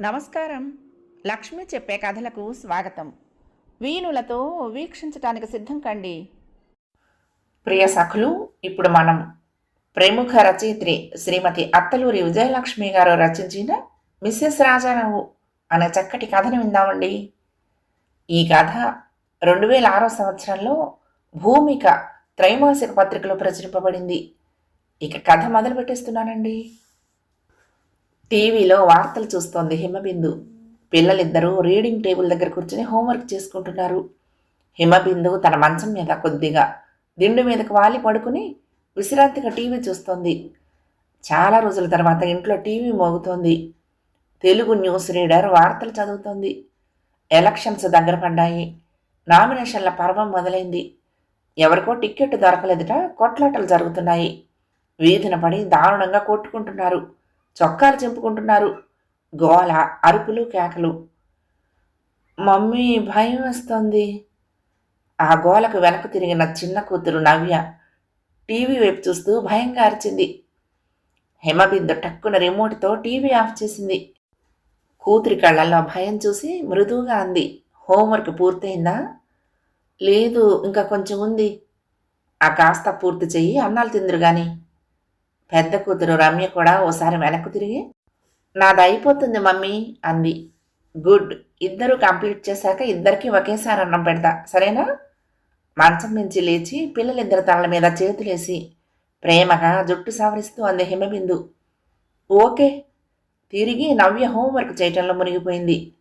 నమస్కారం. లక్ష్మి చెప్పే కథలకు స్వాగతం. వీణులతో వీక్షించటానికి సిద్ధం కండి. ప్రియ సఖులు ఇప్పుడు మనం ప్రముఖ రచయిత్రి శ్రీమతి అత్తలూరి విజయలక్ష్మి గారు రచించిన మిస్సెస్ రాజారావు అనే చక్కటి కథను విందామండి. ఈ కథ రెండు వేల ఆరో సంవత్సరంలో భూమిక త్రైమాసిక పత్రికలో ప్రచురింపబడింది. ఇక కథ మొదలు పెట్టేస్తున్నానండి టీవీలో వార్తలు చూస్తోంది హిమబిందు. పిల్లలిద్దరూ రీడింగ్ టేబుల్ దగ్గర కూర్చుని హోంవర్క్ చేసుకుంటున్నారు. హిమబిందు తన మంచం మీద కొద్దిగా దిండు మీదకు వాలి పడుకుని విశ్రాంతిగా టీవీ చూస్తోంది. చాలా రోజుల తర్వాత ఇంట్లో టీవీ మోగుతోంది. తెలుగు న్యూస్ రీడర్ వార్తలు చదువుతోంది. ఎలక్షన్స్ దగ్గర పడ్డాయి. నామినేషన్ల పర్వం మొదలైంది. ఎవరికో టిక్కెట్ దొరకలేదుట కొట్లాటలు జరుగుతున్నాయి. వీధిన పడి దారుణంగా కొట్టుకుంటున్నారు. చొక్కాలు చింపుకుంటున్నారు. గోల అరుపులు కేకలు. మమ్మీ భయం వేస్తోంది. ఆ గోలకు వెనక్కు తిరిగిన చిన్న కూతురు నవ్య టీవీ వైపు చూస్తూ భయంగా అరిచింది. హిమబిందు టక్కున రిమోట్తో టీవీ ఆఫ్ చేసింది. కూతురి కళ్ళల్లో భయం చూసి మృదువుగా అంది. హోంవర్క్ పూర్తయిందా? లేదు ఇంకా కొంచెం ఉంది. ఆ కాస్త పూర్తి చెయ్యి అన్నాలు తిందురు కానీ పెద్ద కూతురు రమ్య కూడా ఓసారి వెనక్కు తిరిగి నాది అయిపోతుంది మమ్మీ అంది. గుడ్. ఇద్దరు కంప్లీట్ చేశాక ఇద్దరికీ ఒకేసారి అన్నం పెడతా. సరేనా? మంచం నుంచి లేచి పిల్లలిద్దరి తలల మీద చేతులేసి ప్రేమగా జుట్టు సవరిస్తూ అంది హిమబిందు. ఓకే. తిరిగి నవ్య హోంవర్క్ చేయటంలో మునిగిపోయింది.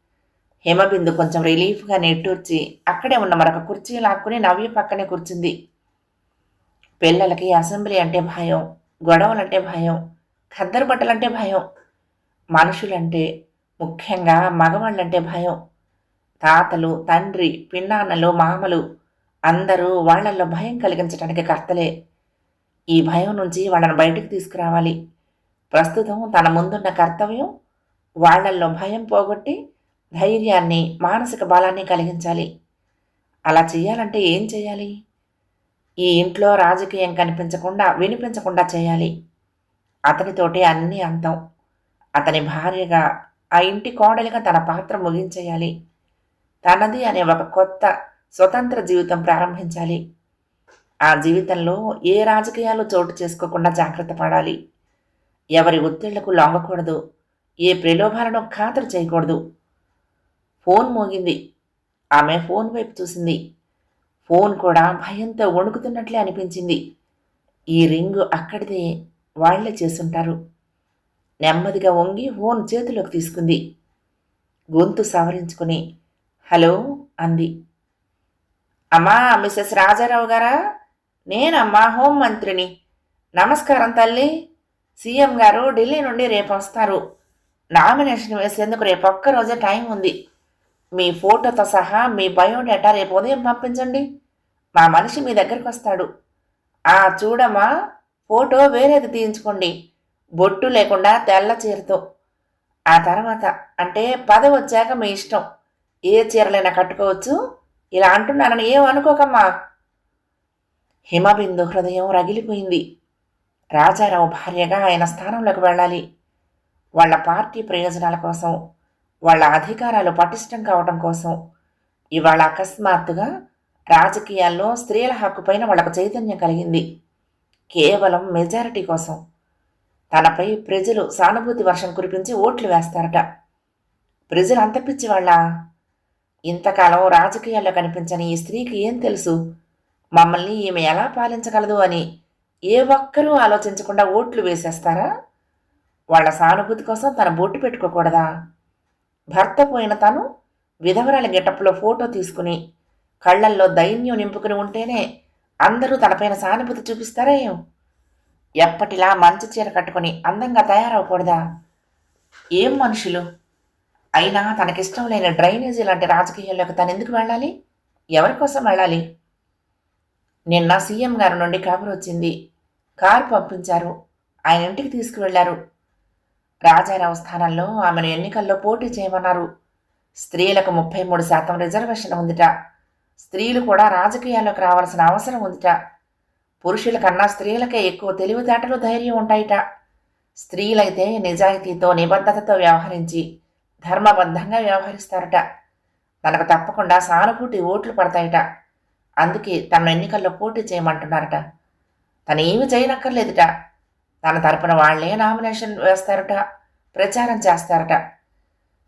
హిమబిందు కొంచెం రిలీఫ్గా నెట్టూర్చి అక్కడే ఉన్న మరొక కుర్చీ లాక్కుని నవ్య పక్కనే కూర్చుంది. పిల్లలకి అసెంబ్లీ అంటే భయం. గొడవలంటే భయం ఖద్దరు బట్టలంటే భయం మనుషులంటే ముఖ్యంగా మగవాళ్ళంటే భయం. తాతలు తండ్రి పిన్నాన్నలు మామలు అందరూ వాళ్ళల్లో భయం కలిగించడానికి కర్తలే. ఈ భయం నుంచి వాళ్ళని బయటకు తీసుకురావాలి. ప్రస్తుతం తన ముందున్న కర్తవ్యం వాళ్ళల్లో భయం పోగొట్టి ధైర్యాన్ని మానసిక బలాన్ని కలిగించాలి. అలా చేయాలంటే ఏం చేయాలి? ఈ ఇంట్లో రాజకీయం కనిపించకుండా వినిపించకుండా చేయాలి. అతనితోటి అన్నీ అంతం. అతని భార్యగా ఆ ఇంటి కోడలిగా తన పాత్ర ముగించేయాలి. తనది అనే ఒక కొత్త స్వతంత్ర జీవితం ప్రారంభించాలి. ఆ జీవితంలో ఏ రాజకీయాలు చోటు చేసుకోకుండా జాగ్రత్త పడాలి. ఎవరి ఒత్తిళ్ళకు లొంగకూడదు. ఏ ప్రలోభాలను ఖాతరు చేయకూడదు. ఫోన్ మోగింది. ఆమె ఫోన్ వైపు చూసింది. ఫోన్ కూడా భయంతో వణుకుతున్నట్లే అనిపించింది. ఈ రింగు అక్కడిదే వాళ్ళే చేసుంటారు. నెమ్మదిగా వంగి ఫోన్ చేతిలోకి తీసుకుంది. గొంతు సవరించుకుని హలో అంది. అమ్మా మిస్సెస్ రాజారావు గారా? నేనమ్మా హోం మంత్రిని? నమస్కారం తల్లి. సీఎం గారు ఢిల్లీ నుండి రేపు వస్తారు నామినేషన్ వేసేందుకు రేపు ఒక్కరోజే టైం ఉంది. మీ ఫోటోతో సహా మీ బయోడేటా రేపు ఉదయం పంపించండి. మా మనిషి మీ దగ్గరికి వస్తాడు. ఆ చూడమ్మా ఫోటో వేరేది తీయించుకోండి. బొట్టు లేకుండా తెల్ల చీరతో. ఆ తర్వాత అంటే పదవి వచ్చాక మీ ఇష్టం. ఏ చీరలైనా కట్టుకోవచ్చు. ఇలా అంటున్నానని ఏమనుకోకమ్మా అనుకోకమ్మా. హిమబిందు హృదయం రగిలిపోయింది. రాజారావు భార్యగా ఆయన స్థానంలోకి వెళ్ళాలి. వాళ్ళ పార్టీ ప్రయోజనాల కోసం వాళ్ళ అధికారాలు పటిష్టం కావడం కోసం ఇవాళ అకస్మాత్తుగా రాజకీయాల్లో స్త్రీల హక్కుపైన వాళ్ళకు చైతన్యం కలిగింది. కేవలం మెజారిటీ కోసం. తనపై ప్రజలు సానుభూతి వర్షం కురిపించి ఓట్లు వేస్తారట. ప్రజలు అంత పిచ్చి వాళ్ళ ఇంతకాలం రాజకీయాల్లో కనిపించని ఈ స్త్రీకి ఏం తెలుసు? మమ్మల్ని ఈమె ఎలా పాలించగలదు అని ఏ ఒక్కరూ ఆలోచించకుండా ఓట్లు వేసేస్తారా? వాళ్ళ సానుభూతి కోసం తన బొట్టు పెట్టుకోకూడదా? భర్త పోయిన తను విధవరాలి గెటప్లో ఫోటో తీసుకుని కళ్ళల్లో దైన్యం నింపుకుని ఉంటేనే అందరూ తనపైన సానుభూతి చూపిస్తారే ఎప్పటిలా మంచి చీర కట్టుకొని అందంగా తయారవకూడదా? ఏం మనుషులు? అయినా తనకిష్టం లేని డ్రైనేజీ లాంటి రాజకీయాల్లోకి తను ఎందుకు వెళ్ళాలి? ఎవరి కోసం వెళ్ళాలి? నిన్న సీఎం గారి నుండి కబురు వచ్చింది కారు పంపించారు. ఆయన ఇంటికి తీసుకువెళ్ళారు రాజారావు స్థానంలో ఆమెను ఎన్నికల్లో పోటీ చేయమన్నారు. స్త్రీలకు ముప్పై మూడు శాతం రిజర్వేషన్ ఉందిట. స్త్రీలు కూడా రాజకీయాల్లోకి రావాల్సిన అవసరం ఉందిట. పురుషుల కన్నా స్త్రీలకే ఎక్కువ తెలివితేటలు ధైర్యం ఉంటాయిట. స్త్రీలైతే నిజాయితీతో నిబద్ధతతో వ్యవహరించి ధర్మబద్ధంగా వ్యవహరిస్తారట. తనకు తప్పకుండా సానుభూతి ఓట్లు పడతాయట. అందుకే తన ఎన్నికల్లో పోటీ చేయమంటున్నారట. తను చేయనక్కర్లేదుట. తన తరపున వాళ్ళే నామినేషన్ వేస్తారట ప్రచారం చేస్తారట.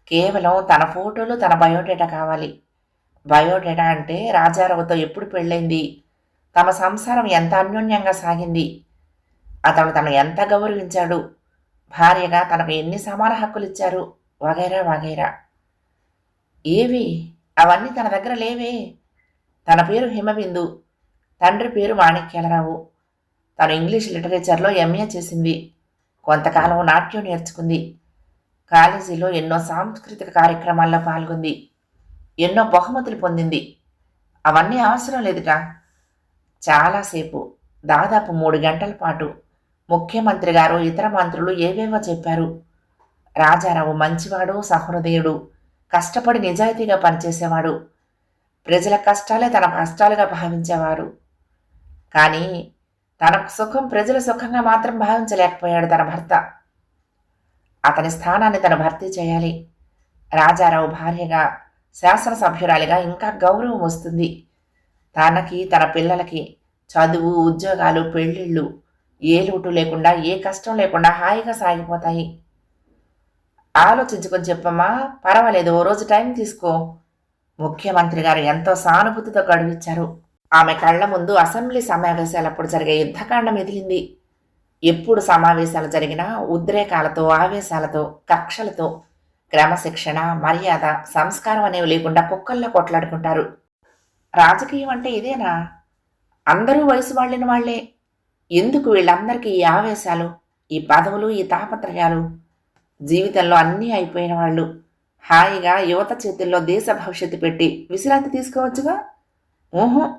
కేవలం తన ఫోటోలు తన బయోడేటా కావాలి. బయోడేటా అంటే రాజారావుతో ఎప్పుడు పెళ్ళైంది? తమ సంసారం ఎంత అన్యోన్యంగా సాగింది? అతను తను ఎంత గౌరవించాడు? భార్యగా తనకు ఎన్ని సమాన హక్కులు ఇచ్చారు వగైరా వగైరా. ఏవి? అవన్నీ తన దగ్గర లేవే. తన పేరు హిమబిందు తండ్రి పేరు మాణిక్యాలరావు. తను ఇంగ్లీష్ లిటరేచర్లో ఎంఏ చేసింది. కొంతకాలం నాట్యం నేర్చుకుంది. కాలేజీలో ఎన్నో సాంస్కృతిక కార్యక్రమాల్లో పాల్గొంది. ఎన్నో బహుమతులు పొందింది. అవన్నీ అవసరం లేదుట. చాలాసేపు దాదాపు మూడు గంటల పాటు ముఖ్యమంత్రి గారు ఇతర మంత్రులు ఏవేవో చెప్పారు. రాజారావు మంచివాడు సహృదయుడు కష్టపడి నిజాయితీగా పనిచేసేవాడు. ప్రజల కష్టాలే తన కష్టాలుగా భావించేవారు. కానీ తన సుఖం ప్రజల సుఖంగా మాత్రం భావించలేకపోయాడు తన భర్త. అతని స్థానాన్ని తను భర్తీ చేయాలి. రాజారావు భార్యగా శాసనసభ్యురాలిగా ఇంకా గౌరవం వస్తుంది. తనకి తన పిల్లలకి చదువు ఉద్యోగాలు పెళ్ళిళ్ళు ఏ లోటు లేకుండా ఏ కష్టం లేకుండా హాయిగా సాగిపోతాయి. ఆలోచించుకొని చెప్పమ్మా పర్వాలేదు ఓ రోజు టైం తీసుకో. ముఖ్యమంత్రి గారు ఎంతో సానుభూతితో గడువిచ్చారు. ఆమె కళ్ళ ముందు అసెంబ్లీ సమావేశాలప్పుడు జరిగే యుద్ధకాండం ఎదిలింది. ఎప్పుడు సమావేశాలు జరిగినా ఉద్రేకాలతో ఆవేశాలతో కక్షలతో క్రమశిక్షణ మర్యాద సంస్కారం అనేవి లేకుండా కుక్కల్లో కొట్లాడుకుంటారు. రాజకీయం అంటే ఇదేనా? అందరూ వయసు వాళ్ళిన వాళ్ళే ఎందుకు వీళ్ళందరికీ ఈ ఆవేశాలు ఈ పదవులు ఈ తాపత్రయాలు? జీవితంలో అన్నీ అయిపోయిన వాళ్ళు. హాయిగా యువత చేతుల్లో దేశ భవిష్యత్తు పెట్టి విశ్రాంతి తీసుకోవచ్చుగా? ఊహో.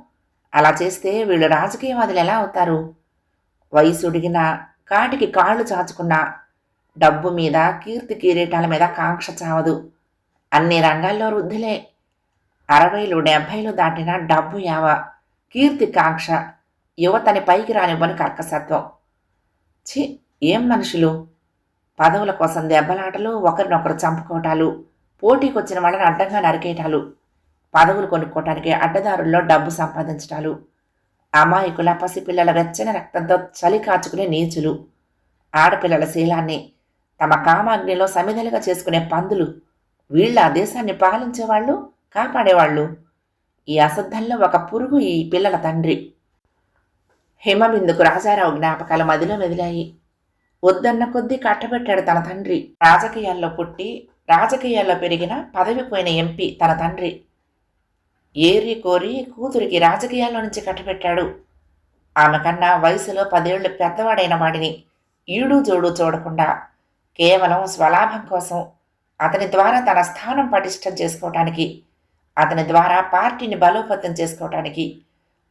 అలా చేస్తే వీళ్ళు రాజకీయవాదులు ఎలా అవుతారు? వయసుడిగినా కాటికి కాళ్ళు చాచుకున్నా డబ్బు మీద కీర్తి కిరీటాల మీద కాంక్ష చావదు. అన్ని రంగాల్లో వృద్ధులే. అరవైలు డెబ్భైలు దాటిన డబ్బు యావ కీర్తి కాంక్ష యువతని పైకి రానివ్వని కర్కసత్వం ఛీ ఏం మనుషులు? పదవుల కోసం దెబ్బలాటలు ఒకరినొకరు చంపుకోవటాలు పోటీకొచ్చిన వాళ్ళని అడ్డంగా నరికేయటాలు పదవులు కొనుక్కోవటానికి అడ్డదారుల్లో డబ్బు సంపాదించటాలు. అమాయకుల పసిపిల్లల వెచ్చని రక్తంతో చలి కాచుకునే నీచులు. ఆడపిల్లల శీలాన్ని తమ కామాగ్నిలో సమిధలుగా చేసుకునే పందులు. వీళ్ళ ఆ దేశాన్ని పాలించేవాళ్ళు కాపాడేవాళ్ళు. ఈ అశుద్ధంలో ఒక పురుగు ఈ పిల్లల తండ్రి. హిమబిందుకు రాజారావు జ్ఞాపకాలు మదిలో మెదిలాయి. వద్దన్న కొద్దీ కట్టబెట్టాడు తన తండ్రి. రాజకీయాల్లో పుట్టి రాజకీయాల్లో పెరిగిన పదవి పోయిన ఎంపీ తన తండ్రి. ఏరి కోరి కూతురికి రాజకీయాల్లో నుంచి కట్టబెట్టాడు. ఆమెకన్నా వయసులో పదేళ్ళు పెద్దవాడైన వాడిని ఈడు జోడు చూడకుండా కేవలం స్వలాభం కోసం అతని ద్వారా తన స్థానం పటిష్టం చేసుకోవటానికి అతని ద్వారా పార్టీని బలోపేతం చేసుకోవటానికి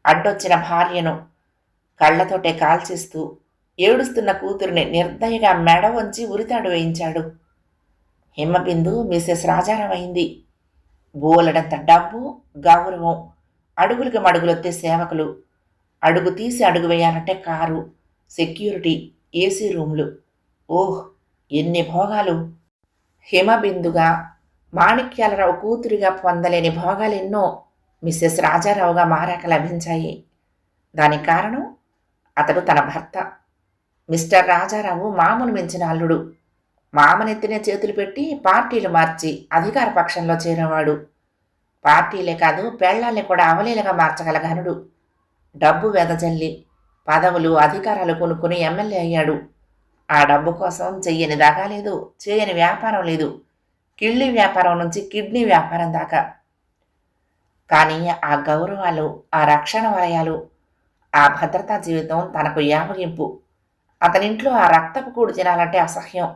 అడ్డొచ్చిన భార్యను కళ్ళతోటే కాల్చేస్తూ ఏడుస్తున్న కూతురిని నిర్దయగా మెడ వంచి ఉరితాడు వేయించాడు. హిమబిందు మిసెస్ రాజారం అయింది. బోలెడంత డబ్బు గౌరవం అడుగులకి మడుగులొత్తే సేవకులు అడుగు తీసి అడుగు వేయాలంటే కారు సెక్యూరిటీ ఏసీ రూమ్లు. ఓహ్ ఎన్ని భోగాలు. హిమబిందుగా మాణిక్యాలరావు కూతురిగా పొందలేని భోగాలెన్నో మిస్సెస్ రాజారావుగా మారాక లభించాయి. దానికి కారణం అతడు తన భర్త. మిస్టర్ రాజారావు మామూలు మించిన అల్లుడు. మామనెత్తినే చేతులు పెట్టి పార్టీలు మార్చి అధికార పక్షంలో చేరేవాడు పార్టీలే కాదు పెళ్ళాల్ని కూడా అవలీలగా మార్చగల ఘనుడు డబ్బు వెదజల్లి పదవులు అధికారాలు కొనుక్కుని ఎమ్మెల్యే అయ్యాడు. ఆ డబ్బు కోసం చెయ్యని దాకా లేదు చేయని వ్యాపారం లేదు. కిళ్ళి వ్యాపారం నుంచి కిడ్నీ వ్యాపారం దాకా. కానీ ఆ గౌరవాలు ఆ రక్షణ వలయాలు ఆ భద్రతా జీవితం తనకు యావగింపు. అతనింట్లో ఆ రక్తపు కూడు తినాలంటే అసహ్యం.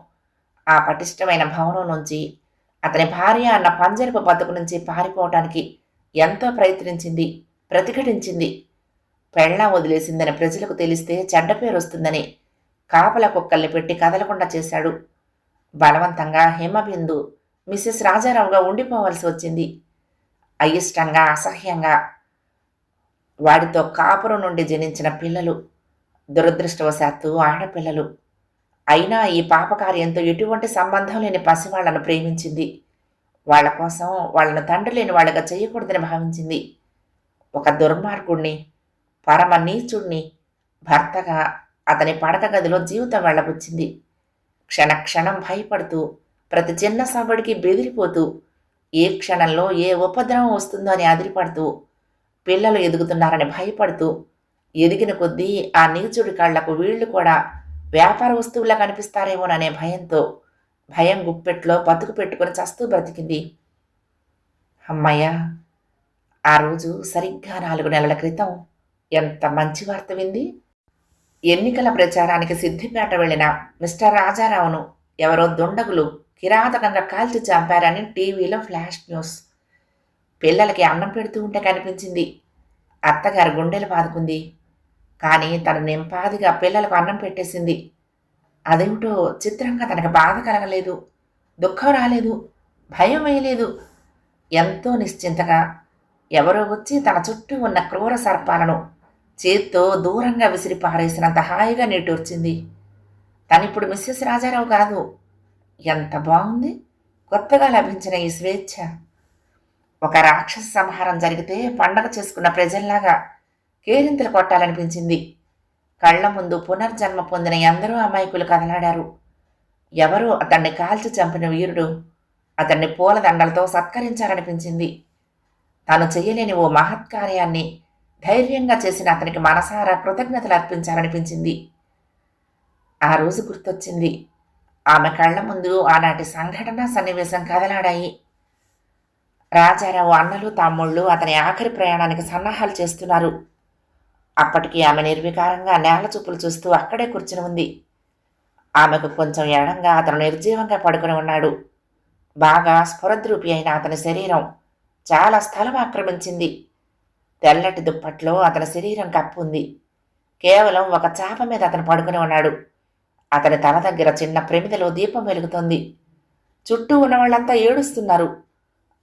ఆ పటిష్టమైన భవనం నుంచి అతని భార్య అన్న పంజరపు బతుకు నుంచి పారిపోవటానికి ఎంతో ప్రయత్నించింది ప్రతిఘటించింది. పెళ్ళ వదిలేసిందని ప్రజలకు తెలిస్తే చెడ్డ పేరు వస్తుందని కాపల కుక్కల్ని పెట్టి కదలకుండా చేశాడు. బలవంతంగా హేమబిందు మిస్సెస్ రాజారావుగా ఉండిపోవాల్సి వచ్చింది. అయిష్టంగా అసహ్యంగా వాడితో కాపురం నుండి జనించిన పిల్లలు దురదృష్టవశాత్తు ఆడపిల్లలు. అయినా ఈ పాపకార్యంతో ఎటువంటి సంబంధం లేని పసివాళ్ళను ప్రేమించింది. వాళ్ళ కోసం వాళ్ళను తండ్రి లేని వాళ్ళగా చేయకూడదని భావించింది. ఒక దుర్మార్గుణ్ణి పరమ నీచుణ్ణి భర్తగా అతని పడక గదిలో జీవితం వెళ్ళబుచ్చింది. క్షణ క్షణం భయపడుతూ ప్రతి చిన్న సవ్వడికి బెదిరిపోతూ ఏ క్షణంలో ఏ ఉపద్రవం వస్తుందో అని అదిరిపడుతూ పిల్లలు ఎదుగుతున్నారని భయపడుతూ ఎదిగిన కొద్దీ ఆ నీచుడి కళ్ళకు వీళ్ళు కూడా వ్యాపార వస్తువులా కనిపిస్తారేమోననే భయంతో భయం గుప్పెట్లో బతుకు పెట్టుకుని చస్తూ బ్రతికింది. అమ్మయ్య ఆ రోజు సరిగ్గా నాలుగు నెలల క్రితం ఎంత మంచి వార్త వింది? ఎన్నికల ప్రచారానికి సిద్ధిపేట వెళ్ళిన మిస్టర్ రాజారావును ఎవరో దుండగులు కిరాతకంగా కాల్చి చంపారని టీవీలో ఫ్లాష్ న్యూస్. పిల్లలకి అన్నం పెడుతూ ఉంటే కనిపించింది. అత్తగారు గుండెలు బాదుకుంది. కానీ తను నింపాదిగా పిల్లలకు అన్నం పెట్టేసింది. అదేమిటో చిత్రంగా తనకు బాధ కలగలేదు దుఃఖం రాలేదు భయం వేయలేదు. ఎంతో నిశ్చింతగా ఎవరో వచ్చి తన చుట్టూ ఉన్న క్రూర సర్పాలను చేత్తో దూరంగా విసిరి పారేసినంత హాయిగా నిట్టూర్చింది. తనిప్పుడు మిస్సెస్ రాజారావు కాదు. ఎంత బాగుంది? కొత్తగా లభించిన ఈ స్వేచ్ఛ. ఒక రాక్షస సంహారం జరిగితే పండగ చేసుకున్న ప్రజల్లాగా కేరింతలు కొట్టాలనిపించింది. కళ్ళ ముందు పునర్జన్మ పొందిన ఎందరో అమాయకులు కదలాడారు. ఎవరో అతన్ని కాల్చి చంపిన వీరుడు అతన్ని పూలదండలతో సత్కరించాలనిపించింది. తాను చేయలేని ఓ మహత్కార్యాన్ని ధైర్యంగా చేసిన అతనికి మనసారా కృతజ్ఞతలు అర్పించాలనిపించింది. ఆ రోజు గుర్తొచ్చింది. ఆమె కళ్ళ ముందు ఆనాటి సంఘటన సన్నివేశం కదలాడాయి. రాజారావు అన్నలు తమ్ముళ్ళు అతని ఆఖరి ప్రయాణానికి సన్నాహాలు చేస్తున్నారు. అప్పటికి ఆమె నిర్వికారంగా నేల చూపులు చూస్తూ అక్కడే కూర్చుని ఉంది. ఆమెకు కొంచెం ఎడంగా అతను నిర్జీవంగా పడుకుని ఉన్నాడు. బాగా స్ఫురద్రూపి అయిన అతని శరీరం చాలా స్థలం ఆక్రమించింది. తెల్లటి దుప్పట్లో అతని శరీరం కప్పుంది. కేవలం ఒక చాప మీద అతను పడుకుని ఉన్నాడు. అతని తల దగ్గర చిన్న ప్రమిదలో దీపం వెలుగుతోంది. చుట్టూ ఉన్న వాళ్ళంతా ఏడుస్తున్నారు.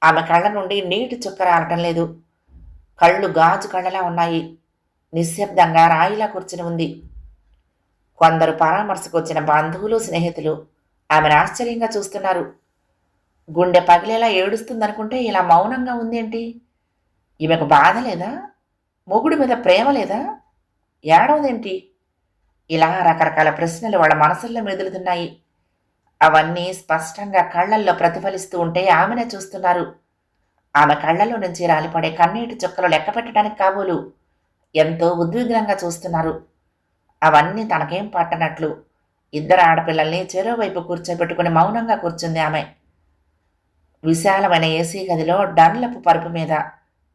ఆమె కళ్ళ నుండి నీటి చుక్క రావటం లేదు. కళ్ళు గాజు కళ్ళలా ఉన్నాయి. నిశ్శబ్దంగా రాయిలా కూర్చుని ఉంది. కొందరు పరామర్శకు వచ్చిన బంధువులు స్నేహితులు ఆమెను ఆశ్చర్యంగా చూస్తున్నారు. గుండె పగిలేలా ఏడుస్తుందనుకుంటే ఇలా మౌనంగా ఉందేంటి ఈమెకు బాధ లేదా? మొగుడి మీద ప్రేమ లేదా? ఏడవదేంటి? ఇలా రకరకాల ప్రశ్నలు వాళ్ళ మనసుల్లో మెదులుతున్నాయి. అవన్నీ స్పష్టంగా కళ్ళల్లో ప్రతిఫలిస్తూ ఉంటే ఆమెనే చూస్తున్నారు. ఆమె కళ్ళలో నుంచి రాలిపడే కన్నీటి చుక్కలు లెక్కపెట్టడానికి కాబోలు. ఎంతో ఉద్విగ్నంగా చూస్తున్నారు. అవన్నీ తనకేం పట్టనట్లు. ఇద్దరు ఆడపిల్లల్ని చెరోవైపు కూర్చోబెట్టుకుని మౌనంగా కూర్చుంది ఆమె. విశాలమైన ఏసీ గదిలో డన్లపు పరుపు మీద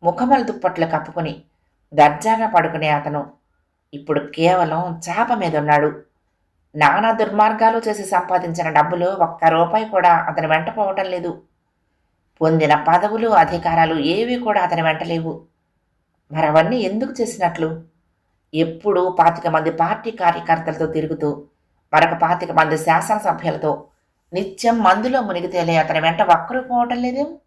ముఖమల దుప్పట్లు కప్పుకుని దర్జాగా పడుకునే అతను. ఇప్పుడు కేవలం చాప మీద ఉన్నాడు. నానా దుర్మార్గాలు చేసి సంపాదించిన డబ్బులు ఒక్క రూపాయి కూడా అతని వెంట పోవటం లేదు. పొందిన పదవులు అధికారాలు ఏవి కూడా అతని వెంట లేవు. మరి అవన్నీ ఎందుకు చేసినట్లు? ఎప్పుడూ పాతిక మంది పార్టీ కార్యకర్తలతో తిరుగుతూ మరొక పాతిక మంది శాసనసభ్యులతో నిత్యం మందులో మునిగి తేలే అతని వెంట ఒక్కరు పోవటం లేదేం.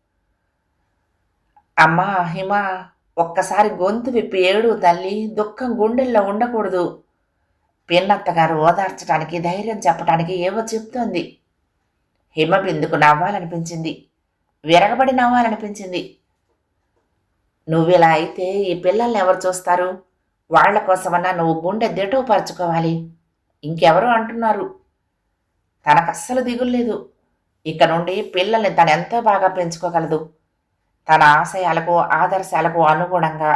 అమ్మా హిమ ఒక్కసారి గొంతు విప్పి ఏడు తల్లి దుఃఖం గుండెల్లో ఉండకూడదు. పిన్నత్తగారు ఓదార్చడానికి ధైర్యం చెప్పడానికి ఏవో చెప్తోంది. హిమ బిందుకు నవ్వాలనిపించింది. విరగబడి నవ్వాలనిపించింది. నువ్విలా అయితే ఈ పిల్లల్ని ఎవరు చూస్తారు? వాళ్ళ కోసమన్నా నువ్వు గుండె పరుచుకోవాలి. ఇంకెవరు అంటున్నారు? తనకస్సలు దిగులేదు ఇక నుండి పిల్లల్ని తను ఎంతో బాగా పెంచుకోగలదు. తన ఆశయాలకు ఆదర్శాలకు అనుగుణంగా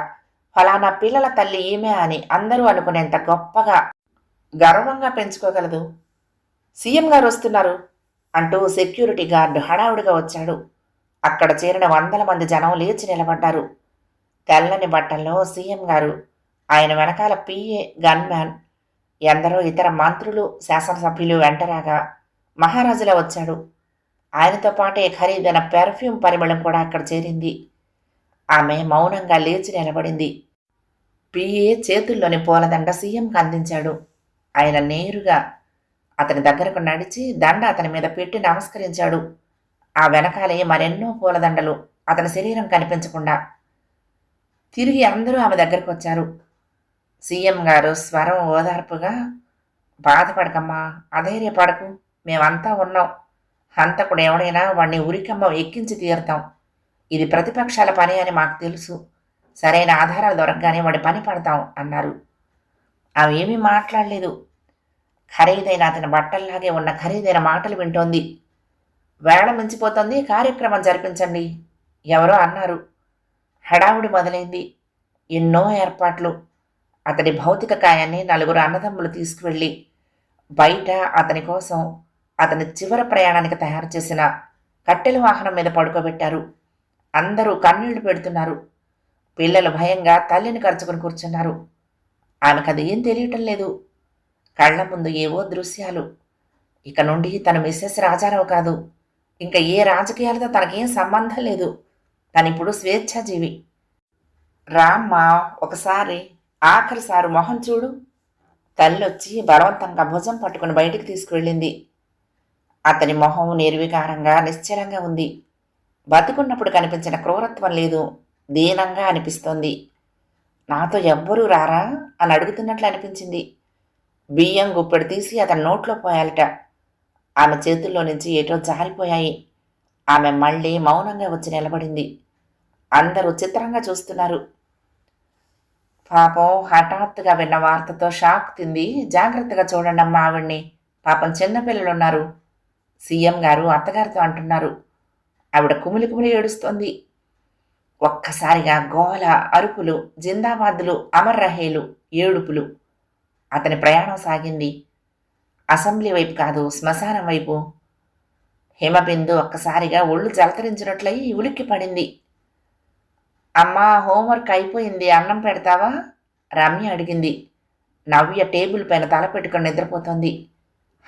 ఫలానా పిల్లల తల్లి ఈమె అని అందరూ అనుకునేంత గొప్పగా గర్వంగా పెంచుకోగలదు. సీఎం గారు వస్తున్నారు అంటూ సెక్యూరిటీ గార్డు హడావుడిగా వచ్చాడు. అక్కడ చేరిన వందల మంది జనం లేచి నిలబడ్డారు. తెల్లని బట్టల్లో సీఎం గారు ఆయన వెనకాల పిఏ గన్మ్యాన్ ఎందరో ఇతర మంత్రులు శాసనసభ్యులు వెంటరాగా మహారాజులా వచ్చాడు. ఆయనతో పాటే ఖరీదైన పెర్ఫ్యూమ్ పరిమళం కూడా అక్కడ చేరింది. ఆమె మౌనంగా లేచి నిలబడింది. పిఏ చేతుల్లోని పూలదండ సీఎంకి అందించాడు. ఆయన నేరుగా అతని దగ్గరకు నడిచి దండ అతని మీద పెట్టి నమస్కరించాడు. ఆ వెనకాలే మరెన్నో పూలదండలు అతని శరీరం కనిపించకుండా తిరిగి అందరూ ఆమె దగ్గరకు వచ్చారు. సీఎం గారు స్వరం ఓదార్పుగా బాధపడకమ్మా అధైర్యపడకు. మేమంతా ఉన్నాం. హంతకుడు ఎవడైనా వాడిని ఉరికమ్మ ఎక్కించి తీరుతాం. ఇది ప్రతిపక్షాల పని అని మాకు తెలుసు. సరైన ఆధారాలు దొరకగానే వాడి పని పడతాం అన్నారు. ఆమె ఏమీ మాట్లాడలేదు. ఖరీదైన అతని బట్టల్లాగే ఉన్న ఖరీదైన మాటలు వింటోంది. వేళ మించిపోతుంది కార్యక్రమం జరిపించండి ఎవరో అన్నారు. హడావుడి మొదలైంది. ఎన్నో ఏర్పాట్లు. అతడి భౌతిక కాయాన్ని నలుగురు అన్నదమ్ములు తీసుకువెళ్ళి బయట అతని కోసం అతని చివరి ప్రయాణానికి తయారు చేసిన కట్టెల వాహనం మీద పడుకోబెట్టారు. అందరూ కన్నీళ్ళు పెడుతున్నారు. పిల్లలు భయంగా తల్లిని కరుచుకుని కూర్చున్నారు. ఆమెకు అది ఏం తెలియటం లేదు. కళ్ళ ముందు ఏవో దృశ్యాలు. ఇక నుండి తను మిస్సెస్ రాజారావు కాదు. ఇంకా ఏ రాజకీయాలతో తనకేం సంబంధం లేదు. తనిప్పుడు స్వేచ్ఛాజీవి. రామ్మా ఒకసారి ఆఖరిసారి మొహం చూడు. తల్లొచ్చి బలవంతంగా భుజం పట్టుకుని బయటికి తీసుకువెళ్ళింది. అతని మొహం నిర్వికారంగా నిశ్చలంగా ఉంది. బతుకున్నప్పుడు కనిపించిన క్రూరత్వం లేదు. దీనంగా అనిపిస్తోంది. నాతో ఎవ్వరూ రారా? అని అడుగుతున్నట్లు అనిపించింది. బియ్యం గుప్పెడు తీసి అతని నోట్లో పోయాలట. ఆమె చేతుల్లో నుంచి ఏటో జారిపోయాయి. ఆమె మళ్ళీ మౌనంగా వచ్చి నిలబడింది. అందరూ చిత్రంగా చూస్తున్నారు. పాపం హఠాత్తుగా విన్న వార్తతో షాక్ తింది. జాగ్రత్తగా చూడండి అమ్మా ఆవిడ్ని. పాపం చిన్నపిల్లలు ఉన్నారు సీఎం గారు అత్తగారితో అంటున్నారు. ఆవిడ కుమిలి కుమిలి ఏడుస్తోంది. ఒక్కసారిగా గోల అరుపులు జిందాబాద్లు అమర్రహేలు ఏడుపులు. అతని ప్రయాణం సాగింది. అసెంబ్లీ వైపు కాదు శ్మశానం వైపు. హిమబిందు ఒక్కసారిగా ఒళ్ళు జలతరించినట్లయి ఉలిక్కి పడింది. అమ్మా హోంవర్క్ అయిపోయింది. అన్నం పెడతావా? రమ్య అడిగింది. నవ్య టేబుల్ పైన తల పెట్టుకుని నిద్రపోతుంది.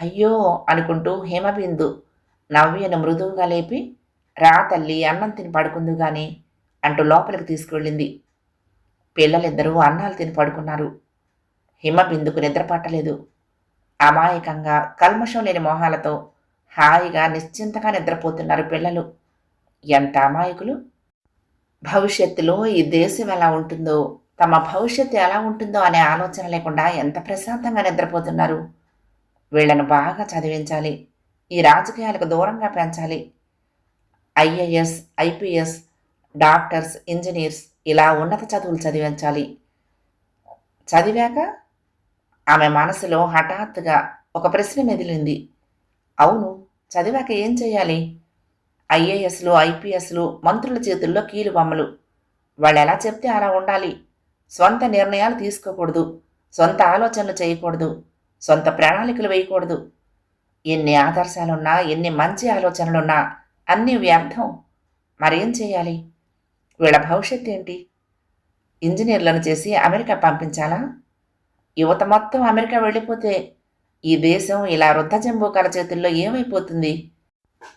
అయ్యో అనుకుంటూ హేమబిందు నవ్యను మృదువుగా లేపి రా తల్లి అన్నం తిని పడుకుందు గాని అంటూ లోపలికి తీసుకువెళ్ళింది. పిల్లలిద్దరూ అన్నాలు తిని పడుకున్నారు. హిమబిందుకు నిద్ర పట్టలేదు అమాయకంగా కల్మషం లేని మొహాలతో హాయిగా నిశ్చింతగా నిద్రపోతున్నారు పిల్లలు. ఎంత అమాయకులు? భవిష్యత్తులో ఈ దేశం ఎలా ఉంటుందో తమ భవిష్యత్తు ఎలా ఉంటుందో అనే ఆలోచన లేకుండా ఎంత ప్రశాంతంగా నిద్రపోతున్నారు? వీళ్ళను బాగా చదివించాలి. ఈ రాజకీయాలకు దూరంగా పెంచాలి. ఐఏఎస్ ఐపీఎస్ డాక్టర్స్ ఇంజనీర్స్ ఇలా ఉన్నత చదువులు చదివించాలి. చదివాక ఆమె మనసులో హఠాత్తుగా ఒక ప్రశ్న మెదిలింది. అవును చదివాక ఏం చేయాలి? ఐఏఎస్లు ఐపీఎస్లు మంత్రుల చేతుల్లో కీలుబొమ్మలు వాళ్ళు ఎలా చెప్తే అలా ఉండాలి. సొంత నిర్ణయాలు తీసుకోకూడదు. సొంత ఆలోచనలు చేయకూడదు. సొంత ప్రణాళికలు వేయకూడదు. ఎన్ని ఆదర్శాలున్నా ఎన్ని మంచి ఆలోచనలున్నా అన్నీ వ్యర్థం. మరేం చేయాలి? వీళ్ళ భవిష్యత్తు ఏంటి? ఇంజనీర్లను చేసి అమెరికా పంపించాలా? యువత మొత్తం అమెరికా వెళ్ళిపోతే ఈ దేశం ఇలా వృద్ధజంబూకాల చేతుల్లో ఏమైపోతుంది?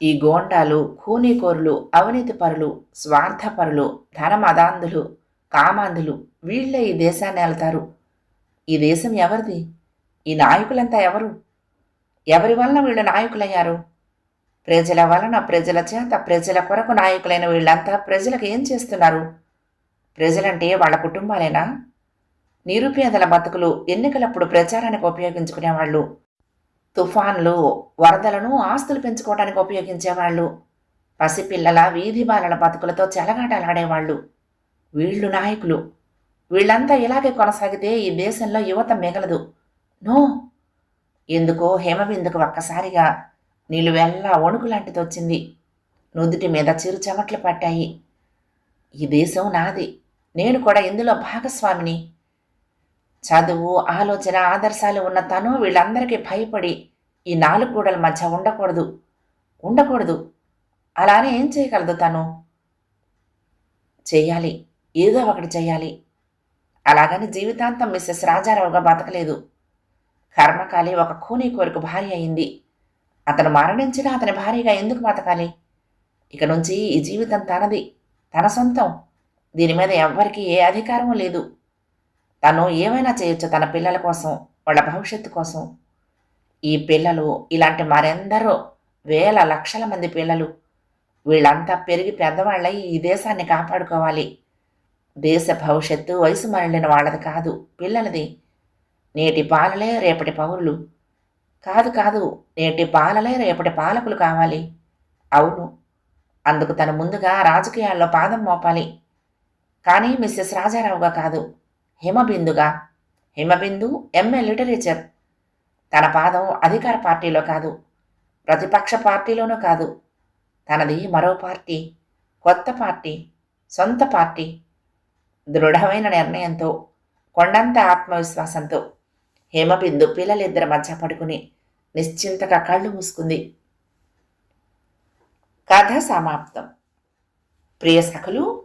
ఈ గోండాలు కూనీకోరులు అవినీతిపరులు స్వార్థపరులు ధనమదాంధులు కామాంధులు వీళ్ళే ఈ దేశాన్ని వెళ్తారు ఈ దేశం ఎవరిది? ఈ నాయకులంతా ఎవరు? ఎవరి వలన వీళ్ళు నాయకులయ్యారు? ప్రజల వలన ప్రజల చేత ప్రజల కొరకు నాయకులైన వీళ్ళంతా ప్రజలకు ఏం చేస్తున్నారు? ప్రజలంటే వాళ్ళ కుటుంబాలేనా? నిరుపేదల బతుకులు ఎన్నికలప్పుడు ప్రచారానికి ఉపయోగించుకునేవాళ్ళు. తుఫాన్లు వరదలను ఆస్తులు పెంచుకోవడానికి ఉపయోగించేవాళ్ళు. పసిపిల్లల వీధి బాలల బతుకులతో చెలగాటలాడేవాళ్ళు. వీళ్ళు నాయకులు. వీళ్ళంతా ఇలాగే కొనసాగితే ఈ దేశంలో యువత మిగలదు. నో! ఎందుకో హేమబిందుకు ఒక్కసారిగా నిలువెల్లా వణుకు లాంటిది వచ్చింది. నుదుటి మీద చిరు చెమట్లు పట్టాయి. ఈ దేశం నాది. నేను కూడా ఇందులో భాగస్వామిని. చదువు ఆలోచన ఆదర్శాలు ఉన్న తను వీళ్ళందరికీ భయపడి ఈ నాలుగు గోడల మధ్య ఉండకూడదు. ఉండకూడదు. అలానే ఏం చేయగలదు తను? చేయాలి. ఏదో ఒకటి చేయాలి. అలాగని జీవితాంతం మిస్సెస్ రాజారావుగా బతకలేదు. కర్మకాలి ఒక కూనీ కోరిక భార్య అయింది. అతను మరణించినా అతని భార్యగా ఎందుకు బతకాలి? ఇక నుంచి ఈ జీవితం తనది తన సొంతం. దీని మీద ఎవ్వరికీ ఏ అధికారము లేదు. తను ఏమైనా చేయొచ్చు తన పిల్లల కోసం వాళ్ళ భవిష్యత్తు కోసం. ఈ పిల్లలు ఇలాంటి మరెందరో వేల లక్షల మంది పిల్లలు వీళ్ళంతా పెరిగి పెద్దవాళ్ళై ఈ దేశాన్ని కాపాడుకోవాలి. దేశ భవిష్యత్తు వయసు మరలిన వాళ్ళది కాదు పిల్లలది. నేటి పాలలే రేపటి పౌరులు. కాదు కాదు నేటి పాలలే రేపటి పాలకులు కావాలి. అవును అందుకు తను ముందుగా రాజకీయాల్లో పాదం మోపాలి. కానీ మిస్సెస్ రాజారావుగా కాదు హిమబిందుగా. Himabindu MA literature. తన పాదం అధికార పార్టీలో కాదు. ప్రతిపక్ష పార్టీలోనూ కాదు. తనది మరో పార్టీ. కొత్త పార్టీ. సొంత పార్టీ. దృఢమైన నిర్ణయంతో కొండంత ఆత్మవిశ్వాసంతో హేమబిందు పిల్లలిద్దరి మధ్య పడుకుని నిశ్చింతగా కళ్ళు మూసుకుంది. కథ సమాప్తం. ప్రియ సఖులు